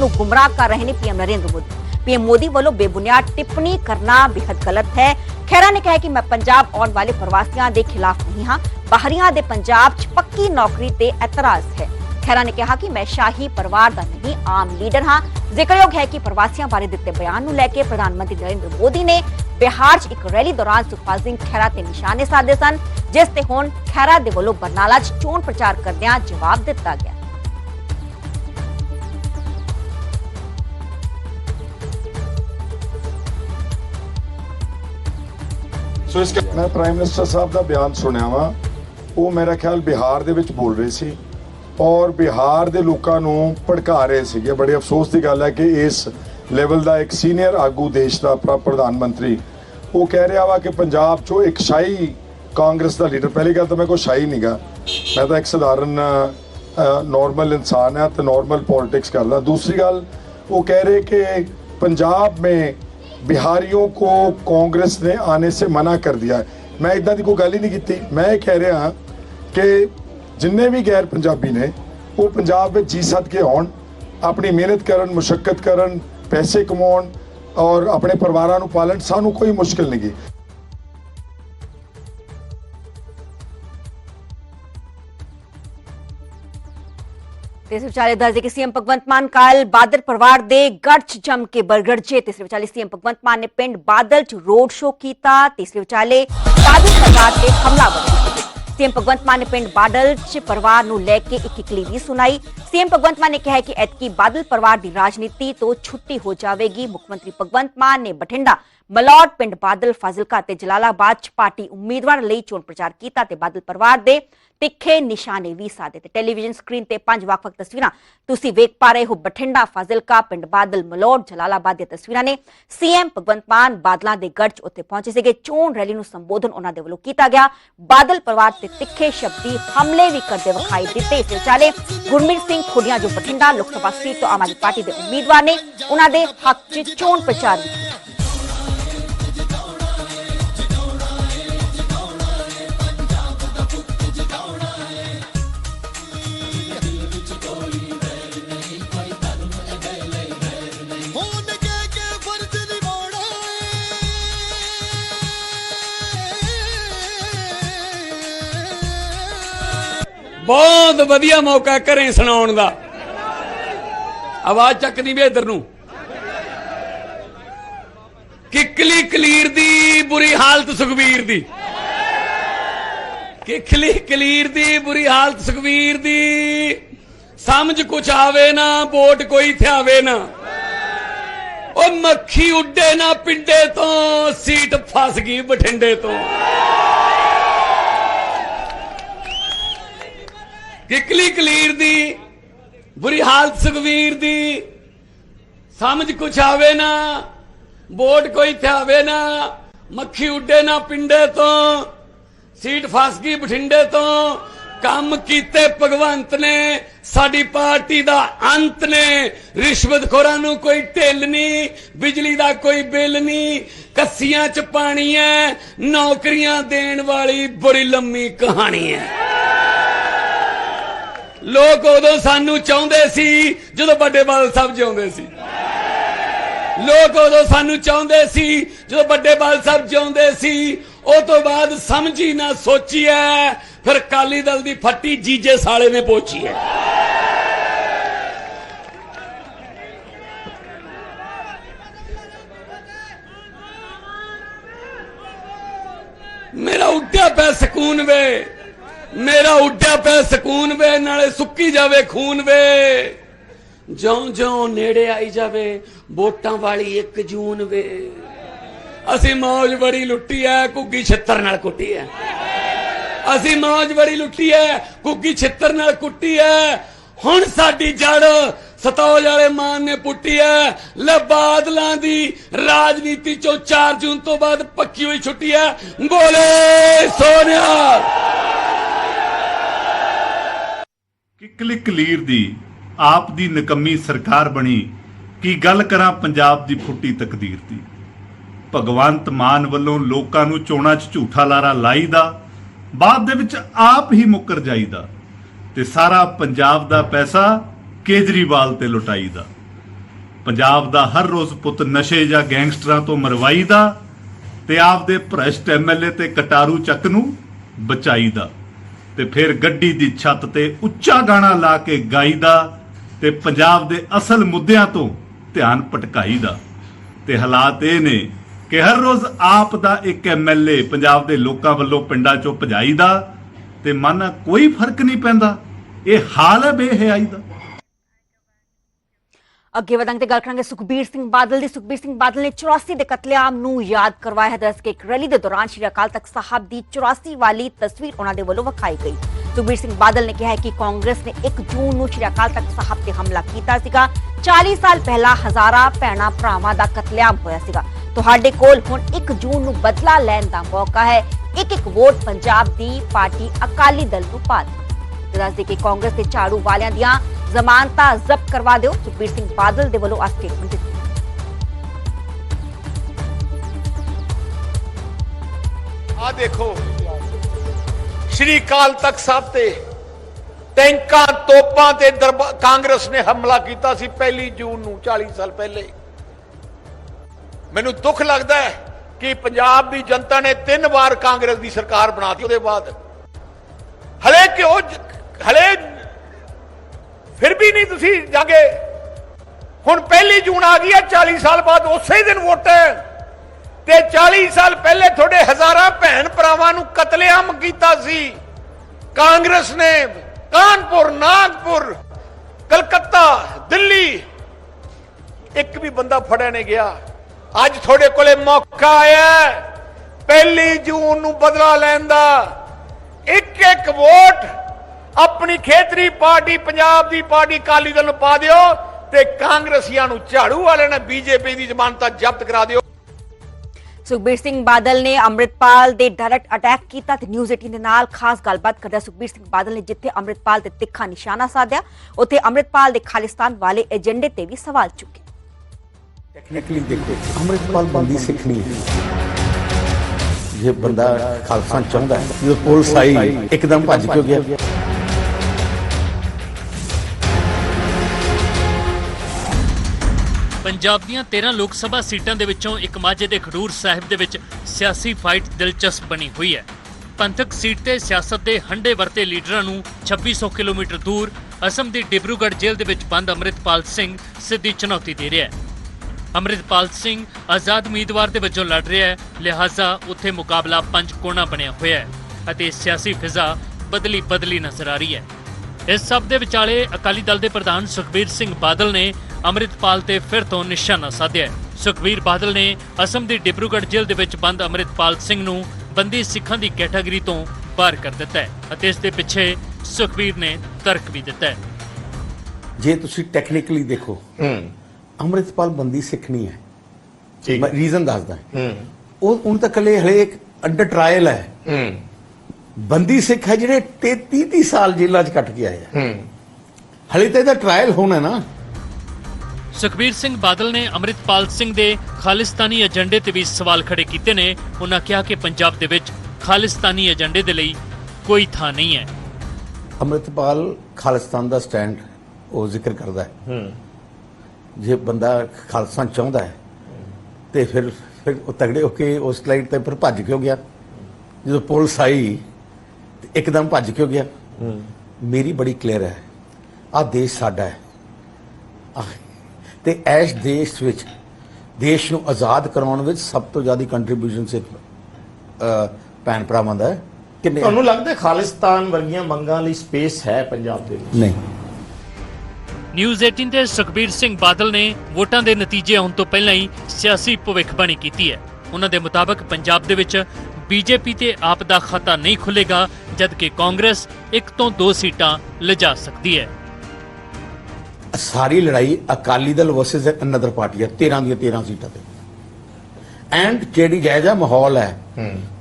ਨੂੰ ਗੁੰਮਰਾਹ ਕਰ ਰਹੇ ਨੇ ਪੀਐਮ ਨਰਿੰਦਰ ਮੋਦੀ। ਪੀਐਮ ਮੋਦੀ ਵੱਲੋਂ ਬੇਬੁਨਿਆਦ ਟਿੱਪਣੀ ਕਰਨਾ ਬੇहद ਗਲਤ ਹੈ। ਖਹਿਰਾ ਨੇ ਕਿਹਾ ਕਿ ਮੈਂ ਪੰਜਾਬ ਆਉਣ ਵਾਲੇ ਪ੍ਰਵਾਸੀਆਂ ਦੇ ਖਿਲਾਫ ਨਹੀਂ ਹਾਂ। ਬਾਹਰੀਆਂ ਦੇ ਪੰਜਾਬ 'ਚ ਪੱਕੀ ਨੌਕਰੀ ਤੇ ਇਤਰਾਜ਼ ਹੈ। ਖਹਿਰਾ ਨੇ ਕਿਹਾ ਕਿ ਮੈਂ ਸ਼ਾਹੀ ਪਰਿਵਾਰ ਦਾ ਨਹੀਂ, ਆਮ ਲੀਡਰ ਹਾਂ। ਜ਼ਿਕਰਯੋਗ ਹੈ ਕਿ ਪ੍ਰਵਾਸੀਆਂ ਬਾਰੇ ਦਿੱਤੇ ਬਿਆਨ ਨੂੰ ਲੈ ਕੇ ਪ੍ਰਧਾਨ ਮੰਤਰੀ ਨਰਿੰਦਰ ਮੋਦੀ ਨੇ ਬਿਹਾਰ 'ਚ ਇੱਕ ਰੈਲੀ ਦੌਰਾਨ ਸੁਖਪਾਲ ਸਿੰਘ ਖਹਿਰਾ ਤੇ ਨਿਸ਼ਾਨੇ ਸਾਧੇ ਸਨ, ਜਿਸ ਤੇ ਹੁਣ ਖਹਿਰਾ ਦੇ ਵੱਲੋਂ ਬਰਨਾਲਾ 'ਚ ਚੋਣ ਪ੍ਰਚਾਰ ਕਰਦਿਆਂ ਸੋ ਇਸ ਕਰਕੇ ਮੈਂ ਪ੍ਰਾਈਮ ਮਿਨਿਸਟਰ ਸਾਹਿਬ ਦਾ ਬਿਆਨ ਸੁਣਿਆ ਵਾ। ਉਹ ਮੇਰਾ ਖਿਆਲ ਬਿਹਾਰ ਦੇ ਵਿੱਚ ਬੋਲ ਰਹੇ ਸੀ। ਔਰ ਬਿਹਾਰ ਦੇ ਲੋਕਾਂ ਨੂੰ ਭੜਕਾ ਰਹੇ ਸੀਗੇ। ਬੜੇ ਅਫਸੋਸ ਦੀ ਗੱਲ ਹੈ ਕਿ ਇਸ ਲੈਵਲ ਦਾ ਇੱਕ ਸੀਨੀਅਰ ਆਗੂ ਦੇਸ਼ ਦਾ ਪ੍ਰਧਾਨ ਮੰਤਰੀ, ਉਹ ਕਹਿ ਰਿਹਾ ਵਾ ਕਿ ਪੰਜਾਬ 'ਚੋਂ ਇੱਕ ਸ਼ਾਹੀ ਕਾਂਗਰਸ ਦਾ ਲੀਡਰ। ਪਹਿਲੀ ਗੱਲ ਤਾਂ ਮੈਂ ਕੋਈ ਸ਼ਾਹੀ ਨਹੀਂਗਾ ਮੈਂ ਤਾਂ ਇੱਕ ਸਧਾਰਨ ਨਾਰਮਲ ਇਨਸਾਨ ਹਾਂ ਤੇ ਨਾਰਮਲ ਪੋਲਿਟਿਕਸ ਕਰਦਾ। ਦੂਸਰੀ ਗੱਲ, ਉਹ ਕਹਿ ਰਹੇ ਕਿ ਪੰਜਾਬ ਮੇ ਬਿਹਾਰੀਆਂ ਕੋ ਕਾਂਗਰਸ ਨੇ ਆਨੇ ਸੇ ਮਨਾ ਕਰ ਦਿਆ ਮੈਂ ਇਦਾਂ ਦੀ ਕੋਈ ਗੱਲ ਹੀ ਨਹੀਂ ਕੀਤੀ ਮੈਂ ਇਹ ਕਹਿ ਰਿਹਾ ਕਿ ਜਿੰਨੇ ਵੀ ਗੈਰ ਪੰਜਾਬੀ ਨੇ ਉਹ ਪੰਜਾਬ ਵਿੱਚ ਜੀ ਸੱਦ ਕੇ ਆਉਣ ਆਪਣੀ ਮਿਹਨਤ ਕਰਨ ਮੁਸ਼ਕਲ ਕਰਨ ਪੈਸੇ ਕਮਾਉਣ ਔਰ ਆਪਣੇ ਪਰਿਵਾਰਾਂ ਨੂੰ ਪਾਲਣ ਸਾਨੂੰ ਕੋਈ ਮੁਸ਼ਕਲ ਨਹੀਂ ਗਈ ਤੇ ਇਸ ਵਿਚਾਲੇ ਦੱਸਦੇ ਕਿ ਸੀਐਮ ਭਗਵੰਤ ਮਾਨ ਕੱਲ ਬਾਦਲ ਪਰਿਵਾਰ ਦੇ ਗੜ ਜੰਮ ਕੇ ਬਰਗੜਜੇ ਤੇ ਇਸ ਵਿਚਾਲੇ ਸੀਐਮ ਭਗਵੰਤ ਮਾਨ ਨੇ ਪਿੰਡ ਬਾਦਲ 'ਚ ਰੋਡ ਸ਼ੋਅ ਕੀਤਾ ਤੇ ਇਸ ਵਿਚਾਲੇ ਸਾਧੂ ਸਰਕਾਰ ਤੇ ਹਮਲਾਵਰ ਕੀਤੇ ਸੀਐਮ ਭਗਵੰਤ ਮਾਨ ਨੇ ਪਿੰਡ ਬਾਦਲ 'ਚ ਪਰਿਵਾਰ ਨੂੰ ਲੈ ਕੇ ਇੱਕ ਇਕਲੀਵੀ ਸੁਣਾਈ ਸੀਐਮ ਭਗਵੰਤ ਮਾਨ ਨੇ ਕਿਹਾ ਕਿ ਐਤਕੀ ਬਾਦਲ ਪਰਿਵਾਰ ਦੀ ਰਾਜਨੀਤੀ ਤੋਂ ਛੁੱਟੀ ਹੋ ਜਾਵੇਗੀ ਮੁੱਖ ਮੰਤਰੀ ਭਗਵੰਤ ਮਾਨ ਨੇ ਬਠਿੰਡਾ ਮਲੌਟ ਪਿੰਡ ਬਾਦਲ ਫਾਜ਼ਿਲਕਾ ਤੇ ਜਲਾਲਾਬਾਦ 'ਚ ਪਾਰਟੀ ਉਮੀਦਵਾਰ ਲਈ ਚੋਣ ਪ੍ਰਚਾਰ ਕੀਤਾ ਤੇ ਬਾਦਲ ਪਰਿਵਾਰ ਦੇ ਤਿੱਖੇ ਨਿਸ਼ਾਨੇ ਵੀ ਸਾਧੇ ਤੇ ਟੈਲੀਵਿਜ਼ਨ ਸਕਰੀਨ ਤੇ ਪੰਜ ਵੱਖ-ਵੱਖ ਤਸਵੀਰਾਂ ਤੁਸੀਂ ਵੇਖ ਪਾ ਰਹੇ ਹੋ। ਬਠਿੰਡਾ, ਫਾਜ਼ਿਲਕਾ, ਪਿੰਡ ਬਾਦਲ, ਮਲੌਟ, ਜਲਾਲਾਬਾਦ ਦੀਆਂ ਤਸਵੀਰਾਂ ਨੇ ਸੀਐਮ ਭਗਵੰਤ ਮਾਨ ਬਾਦਲਾਂ ਦੇ ਗੜ੍ਹ 'ਚ ਉੱਥੇ ਪਹੁੰਚੇ ਸੀਗੇ। ਚੋਣ ਰੈਲੀ ਨੂੰ ਸੰਬੋਧਨ ਉਹਨਾਂ ਦੇ ਵੱਲੋਂ ਕੀਤਾ ਗਿਆ। ਬਾਦਲ ਪਰਿਵਾਰ ਤੇ ਤਿੱਖੇ ਸ਼ਬਦੀ ਹਮਲੇ ਵੀ ਕਰਦੇ ਵਿਖਾਈ ਦਿੱਤੇ। ਇਸ ਵਿਚਾਲੇ ਗੁਰਮੀਤ ਸਿੰਘ ਖੁੱਡੀਆਂ ਜੋ ਬਠਿੰਡਾ ਲੋਕ ਸਭਾ ਸੀਟ ਤੋਂ ਆਮ ਆਦਮੀ ਪਾਰਟੀ ਦੇ ਉਮੀਦਵਾਰ ਨੇ, ਉਹਨਾਂ ਦੇ ਹੱਕ 'ਚ ਚੋਣ ਪ੍ਰਚਾਰ ਵੀ ਬਹੁਤ ਵਧੀਆ ਮੌਕਾ ਘਰੇ ਸੁਣਾਉਣ ਦਾ। ਆਵਾਜ਼ ਚੱਕਦੀ ਵੀ ਇਧਰ ਨੂੰ। ਕਿਕਲੀ ਕਲੀਰ ਦੀ, ਬੁਰੀ ਹਾਲਤ ਸੁਖਵੀਰ ਦੀ। ਕਿਕਲੀ ਕਲੀਰ ਦੀ, ਬੁਰੀ ਹਾਲਤ ਸੁਖਵੀਰ ਦੀ। ਸਮਝ ਕੁਛ ਆਵੇ ਨਾ, ਵੋਟ ਕੋਈ ਥਿਆਵੇ ਨਾ। ਉਹ ਮੱਖੀ ਉੱਡੇ ਨਾ ਪਿੰਡੇ ਤੋਂ, ਸੀਟ ਫਸ ਗਈ ਬਠਿੰਡੇ ਤੋਂ। ਕਿਕਲੀ ਕਲੀਰ ਦੀ, ਬੁਰੀ ਹਾਲਤ ਸੁਖਵੀਰ ਦੀ। ਸਮਝ ਕੁਛ ਆਵੇ ਨਾ, ਵੋਟ ਕੋਈ ਥਿਆਵੇ ਨਾ, ਮੱਖੀ ਉੱਡੇ ਨਾ ਪਿੰਡੇ ਤੋਂ, ਸੀਟ ਫਸ ਗਈ ਬਠਿੰਡੇ ਤੋਂ। ਕੰਮ ਕੀਤੇ ਭਗਵੰਤ ਨੇ, ਸਾਡੀ ਪਾਰਟੀ ਦਾ ਅੰਤ ਨੇ। ਰਿਸ਼ਵਤਖੋਰਾਂ ਨੂੰ ਕੋਈ ਢਿੱਲ ਨਹੀਂ, ਬਿਜਲੀ ਦਾ ਕੋਈ ਬਿੱਲ ਨਹੀਂ। ਕੱਸੀਆਂ ਚ ਪਾਣੀ ਹੈ, ਨੌਕਰੀਆਂ ਦੇਣ ਵਾਲੀ ਬੜੀ ਲੰਮੀ ਕਹਾਣੀ ਹੈ। ਲੋਕ ਉਦੋਂ ਸਾਨੂੰ ਚਾਹੁੰਦੇ ਸੀ ਜਦੋਂ ਵੱਡੇ ਬਾਦਲ ਸਾਹਿਬ ਜਿਉਂਦੇ ਸੀ। ਲੋਕ ਉਦੋਂ ਸਾਨੂੰ ਚਾਹੁੰਦੇ ਸੀ ਜਦੋਂ ਵੱਡੇ ਬਾਦਲ ਸਾਹਿਬ ਜਿਉਂਦੇ ਸੀ। ਉਹ ਤੋਂ ਬਾਅਦ ਸਮਝੀ ਨਾ ਸੋਚੀ ਐ ਫਿਰ ਕਾਲੀ ਦਲ ਦੀ ਫੱਟੀ ਜੀਜੇ ਸਾਲੇ ਨੇ ਪੋਚੀ ਐ ਮੇਰਾ ਉੱਡਿਆ ਪਿਆ ਸਕੂਨ ਵੇ। ਮੇਰਾ ਉੱਡਿਆ ਪਿਆ ਸਕੂਨ ਵੇ, ਨਾਲੇ ਸੁੱਕੀ ਜਾਵੇ ਖੂਨ ਵੇ। ਜਿਉਂ ਜਿਉਂ ਨੇੜੇ ਆਈ ਜਾਵੇ, ਵੋਟਾਂ ਵਾਲੀ 1 ਜੂਨ ਵੇ। ਅਸੀਂ ਮੌਜ ਬੜੀ ਲੁੱਟੀ ਐ ਕੁੱਗੀ ਛਿੱਤਰ ਨਾਲ ਕੁੱਟੀ ਐ। ਅਸੀਂ ਮੌਜ ਬੜੀ ਲੁੱਟੀ ਐ ਕੁੱਗੀ ਛਿੱਤਰ ਨਾਲ ਕੁੱਟੀ ਐ। ਹੁਣ ਸਾਡੀ ਜੜ ਸਤੌਜ ਵਾਲੇ ਮਾਨ ਨੇ ਪੁੱਟੀ ਐ। ਲੈ ਬਾਦਲਾਂ ਦੀ ਰਾਜਨੀਤੀ ਚੋਂ 4 ਜੂਨ ਤੋਂ ਬਾਅਦ ਪੱਕੀ ਹੋਈ ਛੁੱਟੀ ਐ। ਬੋਲੇ ਸੋਨਿਆ! ਕਿਕਲੀ ਕਲੀਰ ਦੀ ਆਪ ਦੀ ਨਕਮੀ ਸਰਕਾਰ ਬਣੀ, ਕੀ ਗੱਲ ਕਰਾਂ ਪੰਜਾਬ ਦੀ ਫੁੱਟੀ ਤਕਦੀਰ ਦੀ? ਭਗਵੰਤ ਮਾਨ ਵੱਲੋਂ ਲੋਕਾਂ ਨੂੰ ਚੋਣਾਂ 'ਚ ਝੂਠਾ ਲਾਰਾ ਲਾਈਦਾ, ਬਾਅਦ ਦੇ ਵਿੱਚ ਆਪ ਹੀ ਮੁੱਕਰ ਜਾਈਦਾ ਤੇ ਸਾਰਾ ਪੰਜਾਬ ਦਾ ਪੈਸਾ ਕੇਜਰੀਵਾਲ ਤੇ ਲੁਟਾਈਦਾ। ਪੰਜਾਬ ਦਾ ਹਰ ਰੋਜ਼ ਪੁੱਤ ਨਸ਼ੇ ਜਾਂ ਗੈਂਗਸਟਰਾਂ ਤੋਂ ਮਰਵਾਈਦਾ ਤੇ ਆਪਦੇ ਭ੍ਰਸ਼ਟ ਐਮਐਲਏ ਤੇ ਕਟਾਰੂ ਚੱਕ ਨੂੰ ਬਚਾਈਦਾ। ਤੇ ਫਿਰ ਗੱਡੀ ਦੀ ਛੱਤ ਤੇ ਉੱਚਾ ਗਾਣਾ ਲਾ ਕੇ ਗਾਈਦਾ ਤੇ ਪੰਜਾਬ ਦੇ ਅਸਲ ਮੁੱਦਿਆਂ ਤੋਂ ਧਿਆਨ ਭਟਕਾਈਦਾ। ਤੇ ਹਾਲਾਤ ਇਹ ਨੇ ਕਿ ਹਰ ਰੋਜ਼ ਆਪ ਦਾ ਇੱਕ ਐਮਐਲਏ ਪੰਜਾਬ ਦੇ ਲੋਕਾਂ ਵੱਲੋਂ ਪਿੰਡਾਂ ਚੋਂ ਭਜਾਈਦਾ ਤੇ ਮਨ ਕੋਈ ਫ਼ਰਕ ਨਹੀਂ ਪੈਂਦਾ। ਇਹ ਹਾਲ ਹੈ ਬੇਹਿਆਈ ਦਾ। ਅੱਗੇ ਵਧਾਂਗੇ ਤੇ ਗੱਲ ਕਰਾਂਗੇ ਸੁਖਬੀਰ ਸਿੰਘ ਬਾਦਲ ਦੀ। ਸੁਖਬੀਰ ਸਿੰਘ ਬਾਦਲ ਨੇ 84 ਦੇ ਕਤਲੇਆਮ ਨੂੰ ਯਾਦ ਕਰਵਾਇਆ ਹੈ। ਦੱਸ ਕੇ ਇੱਕ ਰੈਲੀ ਦੇ ਦੌਰਾਨ ਸ਼੍ਰੀ ਅਕਾਲ ਤਖਤ ਸਾਹਿਬ ਦੀ 84 ਵਾਲੀ ਤਸਵੀਰ ਉਹਨਾਂ ਦੇ ਵੱਲੋਂ ਵਿਖਾਈ ਗਈ। ਸੁਖਬੀਰ ਸਿੰਘ ਬਾਦਲ ਨੇ ਕਿਹਾ ਕਿ ਕਾਂਗਰਸ ਨੇ 1 ਜੂਨ ਨੂੰ ਸ਼੍ਰੀ ਅਕਾਲ ਤਖਤ ਸਾਹਿਬ ਤੇ ਹਮਲਾ ਕੀਤਾ ਸੀਗਾ। 40 ਸਾਲ ਪਹਿਲਾਂ ਹਜ਼ਾਰਾਂ ਭੈਣਾਂ ਭਰਾਵਾਂ ਦਾ ਕਤਲੇਆਮ ਹੋਇਆ ਸੀਗਾ। ਤੁਹਾਡੇ ਕੋਲ ਹੁਣ 1 ਜੂਨ ਨੂੰ ਬਦਲਾ ਲੈਣ ਦਾ ਮੌਕਾ ਹੈ। ਇੱਕ ਇੱਕ ਵੋਟ ਪੰਜਾਬ ਦੀ ਪਾਰਟੀ ਅਕਾਲੀ ਦਲ ਨੂੰ ਪਾ ਦਿਓ ਤੇ ਕਿ ਕਾਂਗਰਸ ਦੇ ਝਾੜੂ ਵਾਲਿਆਂ ਦੀਆਂ ਜ਼ਮਾਨਤਾਂ ਜ਼ਬਤ ਕਰਵਾ ਦਿਓ। ਸੁਖਬੀਰ ਸਿੰਘ ਬਾਦਲ ਦੇ ਵੱਲੋਂ ਆ ਸਟੇਟਮੈਂਟ ਦਿੱਤੀ। ਆ ਦੇਖੋ, ਸ਼੍ਰੀ ਕਾਲ ਤਖਤ ਸਾਹਿਬ ਤੇ ਟੈਂਕਾਂ, ਤੋਪਾਂ ਤੇ ਦਰਬਾ- ਕਾਂਗਰਸ ਨੇ ਹਮਲਾ ਕੀਤਾ ਸੀ ਪਹਿਲੀ ਜੂਨ ਨੂੰ 40 ਸਾਲ ਪਹਿਲੇ। ਮੈਨੂੰ ਦੁੱਖ ਲੱਗਦਾ ਹੈ ਕਿ ਪੰਜਾਬ ਦੀ ਜਨਤਾ ਨੇ ਤਿੰਨ ਵਾਰ ਕਾਂਗਰਸ ਦੀ ਸਰਕਾਰ ਬਣਾਤੀ ਉਹਦੇ ਬਾਅਦ। ਹਲੇ ਕਿ ਉਹ ਹਲੇ ਫਿਰ ਵੀ ਨਹੀਂ ਤੁਸੀਂ ਜਾਗੇ। ਹੁਣ ਪਹਿਲੀ ਜੂਨ ਆ ਗਈ ਹੈ 40 ਸਾਲ ਬਾਅਦ ਉਸੇ ਦਿਨ ਵੋਟ ਹੈ। ਤੇ 40 ਸਾਲ ਪਹਿਲੇ ਤੁਹਾਡੇ ਹਜ਼ਾਰਾਂ ਭੈਣ ਭਰਾਵਾਂ ਨੂੰ ਕਤਲੇਆਮ ਕੀਤਾ ਸੀ। ਕਾਂਗਰਸ ਨੇ ਕਾਨਪੁਰ, ਨਾਗਪੁਰ, ਕਲਕੱਤਾ, ਦਿੱਲੀ। ਇੱਕ ਵੀ ਬੰਦਾ ਫੜਿਆ ਨਹੀਂ ਗਿਆ। ਅੱਜ ਤੁਹਾਡੇ ਕੋਲੇ ਮੌਕਾ ਆਇਆ ਪਹਿਲੀ ਜੂਨ ਨੂੰ ਬਦਲਾ ਲੈਣ ਦਾ। ਇੱਕ ਇੱਕ ਵੋਟ ਆਪਣੀ ਖੇਤਰੀ ਪਾਰਟੀ ਪੰਜਾਬ ਦੀ ਪਾਰਟੀ ਅਕਾਲੀ ਦਲ ਨੂੰ ਪਾ ਦਿਓ ਤੇ ਕਾਂਗਰਸੀਆਂ ਨੂੰ ਝਾੜੂ ਵਾਲਿਆਂ ਨੇ ਬੀਜੇਪੀ ਦੀ ਜ਼ਮਾਨਤਾਂ ਜ਼ਬਤ ਕਰਾ ਦਿਓ। ਸੁਖਬੀਰ ਸਿੰਘ ਬਾਦਲ ਨੇ ਅੰਮ੍ਰਿਤਪਾਲ ਦੇ ਡਾਇਰੈਕਟ ਅਟੈਕ ਕੀਤਾ ਤੇ ਨਿਊਜ਼ 18 ਦੇ ਨਾਲ ਖਾਸ ਗੱਲਬਾਤ ਕਰਦਿਆਂ ਸੁਖਬੀਰ ਸਿੰਘ ਬਾਦਲ ਨੇ ਜਿੱਥੇ ਅੰਮ੍ਰਿਤਪਾਲ ਤੇ ਤਿੱਖਾ ਨਿਸ਼ਾਨਾ ਸਾਧਿਆ ਉੱਥੇ ਅੰਮ੍ਰਿਤਪਾਲ ਦੇ ਖਾਲਿਸਤਾਨ ਵਾਲੇ ਏਜੰਡੇ ਤੇ ਵੀ ਸਵਾਲ ਚੁੱਕੇ। ਟੈਕਨੀਕਲੀ ਦੇਖੋ ਅੰਮ੍ਰਿਤਪਾਲ ਬੰਦੀ ਸਿੱਖਣੀ ਹੈ। ਜੇ ਬੰਦਾ ਖਾਲਸਾ ਚਾਹੁੰਦਾ ਹੈ ਜਦੋਂ ਪੁਲਿਸ ਆਈ ਇੱਕਦਮ ਭੱਜ ਕਿਉਂ ਗਿਆ। ਪੰਜਾਬ ਦੀਆਂ 13 ਲੋਕ ਸਭਾ ਸੀਟਾਂ ਦੇ ਵਿੱਚੋਂ ਇੱਕ ਮਾਝੇ ਦੇ ਖਡੂਰ ਸਾਹਿਬ ਦੇ ਵਿੱਚ ਸਿਆਸੀ ਫਾਈਟ ਦਿਲਚਸਪ ਬਣੀ ਹੋਈ ਹੈ। ਪੰਥਕ ਸੀਟ ਤੇ ਸਿਆਸਤ ਦੇ ਹੰਡੇ ਵਰਤੇ ਲੀਡਰਾਂ ਨੂੰ 2600 ਕਿਲੋਮੀਟਰ ਦੂਰ ਅਸਮ ਦੀ ਡਿਬਰੂਗੜ੍ਹ ਜੇਲ੍ਹ ਦੇ ਵਿੱਚ ਬੰਦ ਅੰਮ੍ਰਿਤਪਾਲ ਸਿੰਘ ਸਿੱਧੀ ਚੁਣੌਤੀ ਦੇ ਰਿਹਾ ਹੈ। ਅੰਮ੍ਰਿਤਪਾਲ ਸਿੰਘ ਆਜ਼ਾਦ ਉਮੀਦਵਾਰ ਦੇ ਵਜੋਂ ਲੜ ਰਿਹਾ ਹੈ, ਲਿਹਾਜ਼ਾ ਉੱਥੇ ਮੁਕਾਬਲਾ ਪੰਜ ਕੋਣਾ ਬਣਿਆ ਹੋਇਆ ਹੈ ਅਤੇ ਸਿਆਸੀ ਫਿਜ਼ਾ ਬਦਲੀ ਬਦਲੀ ਨਜ਼ਰ ਆ ਰਹੀ ਹੈ। ਇਸ ਸਭ ਦੇ ਵਿਚਾਲੇ ਅਕਾਲੀ ਦਲ ਦੇ ਪ੍ਰਧਾਨ ਸੁਖਬੀਰ ਸਿੰਘ ਬਾਦਲ ਨੇ ਅੰਮ੍ਰਿਤਪਾਲ ਤੇ ਫਿਰ ਤੋਂ ਨਿਸ਼ਾਨਾ ਸਾਧਿਆ ਹੈ। ਸੁਖਬੀਰ ਬਾਦਲ ਨੇ ਅਸਮ ਦੀ ਡਿਬਰੂਗੜ੍ਹ ਜੇਲ੍ਹ ਦੇ ਵਿੱਚ ਬੰਦ ਅੰਮ੍ਰਿਤਪਾਲ ਸਿੰਘ ਨੂੰ ਬੰਦੀ ਸਿੱਖਾਂ ਦੀ ਕੈਟਾਗਰੀ ਤੋਂ ਬਾਹਰ ਕਰ ਦਿੱਤਾ ਹੈ ਅਤੇ ਇਸ ਦੇ ਪਿੱਛੇ ਸੁਖਬੀਰ ਨੇ ਤਰਕ ਵੀ ਦਿੱਤਾ ਹੈ। ਜੇ ਤੁਸੀਂ ਟੈਕਨੀਕਲੀ ਦੇਖੋ ਅੰਮ੍ਰਿਤਪਾਲ ਬੰਦੀ ਸਿੱਖਣੀ ਹੈ। ਮੈਂ ਰੀਜ਼ਨ ਦੱਸਦਾ ਉਹ ਹੁਣ ਤੱਕ ਹਲੇ ਹਲੇ ਇੱਕ ਅੰਡਰ ਟ੍ਰਾਇਲ ਹੈ। ਬੰਦੀ ਸਿੱਖ ਹੈ ਜਿਹੜੇ 33 30 ਸਾਲ ਜੇਲ੍ਹਾਂ 'ਚ ਕੱਟ ਕੇ ਆਏ ਆ। ਹਲੇ ਤਾਂ ਇਹਦਾ ਟ੍ਰਾਇਲ ਹੋਣਾ ਨਾ। ਸੁਖਬੀਰ ਸਿੰਘ ਬਾਦਲ ਨੇ ਅੰਮ੍ਰਿਤਪਾਲ ਸਿੰਘ ਦੇ ਖਾਲਿਸਤਾਨੀ ਏਜੰਡੇ ਤੇ ਵੀ ਸਵਾਲ ਖੜੇ ਕੀਤੇ ਨੇ। ਉਹਨਾਂ ਕਿਹਾ ਕਿ ਪੰਜਾਬ ਦੇ ਵਿੱਚ ਖਾਲਿਸਤਾਨੀ ਏਜੰਡੇ ਦੇ ਲਈ ਕੋਈ ਥਾਂ ਨਹੀਂ ਹੈ। ਅੰਮ੍ਰਿਤਪਾਲ ਖਾਲਿਸਤਾਨ ਦਾ ਸਟੈਂਡ ਉਹ ਜ਼ਿਕਰ ਕਰਦਾ ਹੈ। ਜੇ ਬੰਦਾ ਖਾਲਸਾ ਚਾਹੁੰਦਾ ਹੈ ਤੇ ਫਿਰ ਫਿਰ ਉਹ ਤਗੜੇ ਹੋ ਕੇ ਉਸ ਸਲਾਈਡ ਤੇ ਫਿਰ ਭੱਜ ਕਿਉਂ ਗਿਆ? ਜਦੋਂ ਪੁਲਿਸ ਆਈ ਤੇ ਇੱਕਦਮ ਭੱਜ ਕਿਉਂ ਗਿਆ? ਮੇਰੀ ਬੜੀ ਕਲੀਅਰ ਹੈ ਆ ਦੇਸ਼ ਸਾਡਾ ਹੈ। ਆਹ, ਤੇ ਐਸ ਦੇਸ਼ ਵਿੱਚ ਦੇਸ਼ ਨੂੰ ਆਜ਼ਾਦ ਕਰਾਉਣ ਵਿੱਚ ਸਭ ਤੋਂ ਜ਼ਿਆਦਾ ਕੰਟਰੀਬਿਊਸ਼ਨ ਅਹ, ਭੈਣ ਭਰਾਵਾਂ ਦਾ ਹੈ। ਕਿੰਨੇ? ਤੁਹਾਨੂੰ ਲੱਗਦਾ ਖਾਲਿਸਤਾਨ ਵਰਗੀਆਂ ਮੰਗਾਂ ਲਈ ਸਪੇਸ ਹੈ ਪੰਜਾਬ ਦੇ ਵਿੱਚ? ਨਹੀਂ। ਨਿਊਜ਼ 18 ਤੇ ਸੁਖਬੀਰ ਸਿੰਘ ਬਾਦਲ ਨੇ ਵੋਟਾਂ ਦੇ ਨਤੀਜੇ ਆਉਣ ਤੋਂ ਪਹਿਲਾਂ ਹੀ ਸਿਆਸੀ ਭਵਿੱਖਬਾਣੀ ਕੀਤੀ ਹੈ। ਉਹਨਾਂ ਦੇ ਮੁਤਾਬਕ ਪੰਜਾਬ ਦੇ ਵਿੱਚ ਬੀਜੇਪੀ ਤੇ ਆਪ ਦਾ ਖਾਤਾ ਨਹੀਂ ਖੁੱਲੇਗਾ ਜਦਕਿ ਕਾਂਗਰਸ ਇੱਕ ਤੋਂ ਦੋ ਸੀਟਾਂ ਲਿਜਾ ਸਕਦੀ ਹੈ। ਸਾਰੀ ਲੜਾਈ Akali Dal versus another party ਹੈ 13 ਦੀਆਂ 13 ਸੀਟਾਂ ਤੇ। ਐਂਡ ਜਿਹੜੀ ਜਾਇਜ਼ਾ ਮਾਹੌਲ ਹੈ।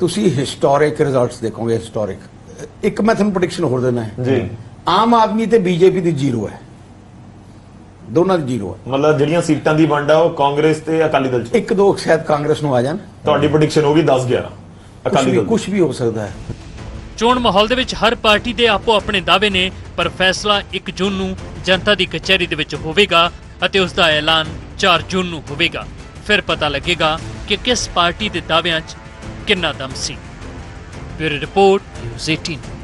ਤੁਸੀਂ ਹਿਸਟੋਰਿਕ ਰਿਜ਼ਲਟਸ ਦੇਖੋਗੇ ਹਿਸਟੋਰਿਕ ਇੱਕ ਮੈਂ ਤੁਹਾਨੂੰ ਪ੍ਰੈਡਿਕਸ਼ਨ ਹੋਰ ਦੇਣਾ ਹੈ। ਜੀ। ਆਮ ਆਦਮੀ ਤੇ ਬੀਜੇਪੀ ਦੀ ਜ਼ੀਰੋ ਹੈ ਦੋਨਾਂ ਦੀ ਜ਼ੀਰੋ ਹੈ ਮਤਲਬ ਜਿਹੜੀਆਂ ਸੀਟਾਂ ਦੀ ਵੰਡ ਆ ਉਹ ਕਾਂਗਰਸ ਤੇ ਅਕਾਲੀ ਦਲ ਚ। ਇੱਕ ਦੋ ਸ਼ਾਇਦ ਕਾਂਗਰਸ ਨੂੰ ਆ ਜਾਣ। ਤੁਹਾਡੀ ਪ੍ਰੈਡਿਕਸ਼ਨ ਹੋਗੀ 10 11 ਕੁਝ ਅਕਾਲੀ ਦਲ ਕੁਝ ਵੀ ਹੋ ਸਕਦਾ ਹੈ ਚੋਣ ਮਾਹੌਲ ਦੇ ਵਿੱਚ ਹਰ ਪਾਰਟੀ ਦੇ ਆਪੋ ਆਪਣੇ ਦਾਅਵੇ ਨੇ, ਪਰ ਫੈਸਲਾ 1 ਜੂਨ ਨੂੰ ਜਨਤਾ ਦੀ ਕਚਹਿਰੀ ਦੇ ਵਿੱਚ ਹੋਵੇਗਾ ਅਤੇ ਉਸ ਦਾ ਐਲਾਨ 4 ਜੂਨ ਨੂੰ ਹੋਵੇਗਾ। ਫਿਰ ਪਤਾ ਲੱਗੇਗਾ ਕਿ ਕਿਸ ਪਾਰਟੀ ਦੇ ਦਾਅਵਿਆਂ 'ਚ ਕਿੰਨਾ ਦਮ ਸੀ। Bureau report, news 18